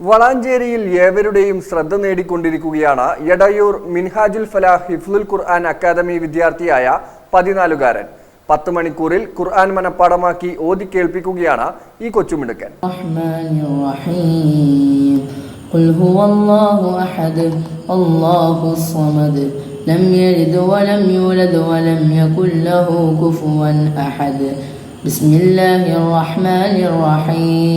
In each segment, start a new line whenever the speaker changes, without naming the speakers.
വളാഞ്ചേരിയിൽ ഏവരുടെയും ശ്രദ്ധ നേടിക്കൊണ്ടിരിക്കുകയാണ് എടയൂർ മിൻഹാജുൽ ഫലാഹ് ഹിഫ്ലുൽ ഖുർആൻ അക്കാദമി വിദ്യാർത്ഥിയായ പതിനാലുകാരൻ പത്ത് മണിക്കൂറിൽ ഖുർആൻ മനപ്പാടമാക്കി ഓതി കേൾപ്പിക്കുകയാണ് ഈ കൊച്ചുമിടുക്കൻ
الرحمن الرحيم قل هو الله أحد الله الصمد لم يلد ولم يولد ولم يكن له كفوا أحد بسم الله الرحمن الرحيم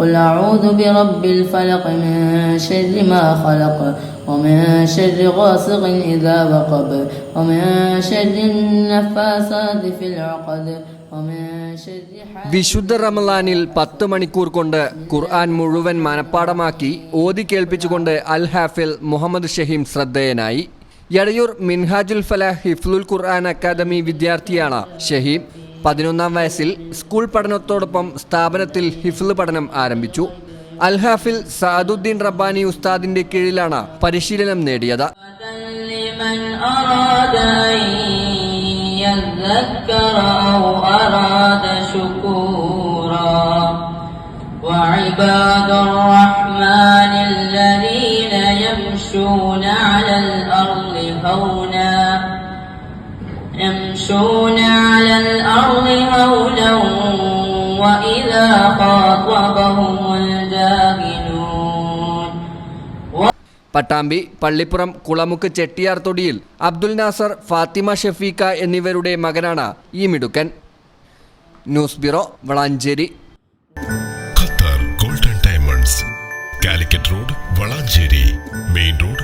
قل أعوذ برب الفلق من شر ما خلق ومن شر غاسق إذا وقب ومن شر النفاسات في العقد ومن شر حاسد
വിശുദ്ധ റമലാനിൽ പത്ത് മണിക്കൂർ കൊണ്ട് ഖുർആൻ മുഴുവൻ മനപ്പാടമാക്കി ഓതി കേൾപ്പിച്ചുകൊണ്ട് അൽ ഹാഫിൽ മുഹമ്മദ് ഷഹീം ശ്രദ്ധേയനായി എടയൂർ മിൻഹാജുൽ ഫലാഹ് ഹിഫ്ലുൽ ഖുർആൻ അക്കാദമി വിദ്യാർത്ഥിയാണ് ഷഹീം പതിനൊന്നാം വയസ്സിൽ സ്കൂൾ പഠനത്തോടൊപ്പം സ്ഥാപനത്തിൽ ഹിഫ്ല് പഠനം ആരംഭിച്ചു അൽ ഹാഫിൽ സാദുദ്ദീൻ റബ്ബാനി ഉസ്താദിന്റെ കീഴിലാണ് പരിശീലനം നേടിയത്
لمن أراد أن يذكر أو أراد شكورا وعباد الرحمن الذين يمشون على الأرض هونا يمشون على الأرض هولا وإذا خاطبهم
പട്ടാമ്പി പള്ളിപ്പുറം കുളമുക്ക് ചെട്ടിയാർ തൊടിയിൽ അബ്ദുൽ നാസർ ഫാത്തിമ ഷഫീക്ക എന്നിവരുടെ മകനാണ് ഈ മിടുക്കൻ. News bureau Valanchery. Qatar golden diamonds Calicut road Valanchery main road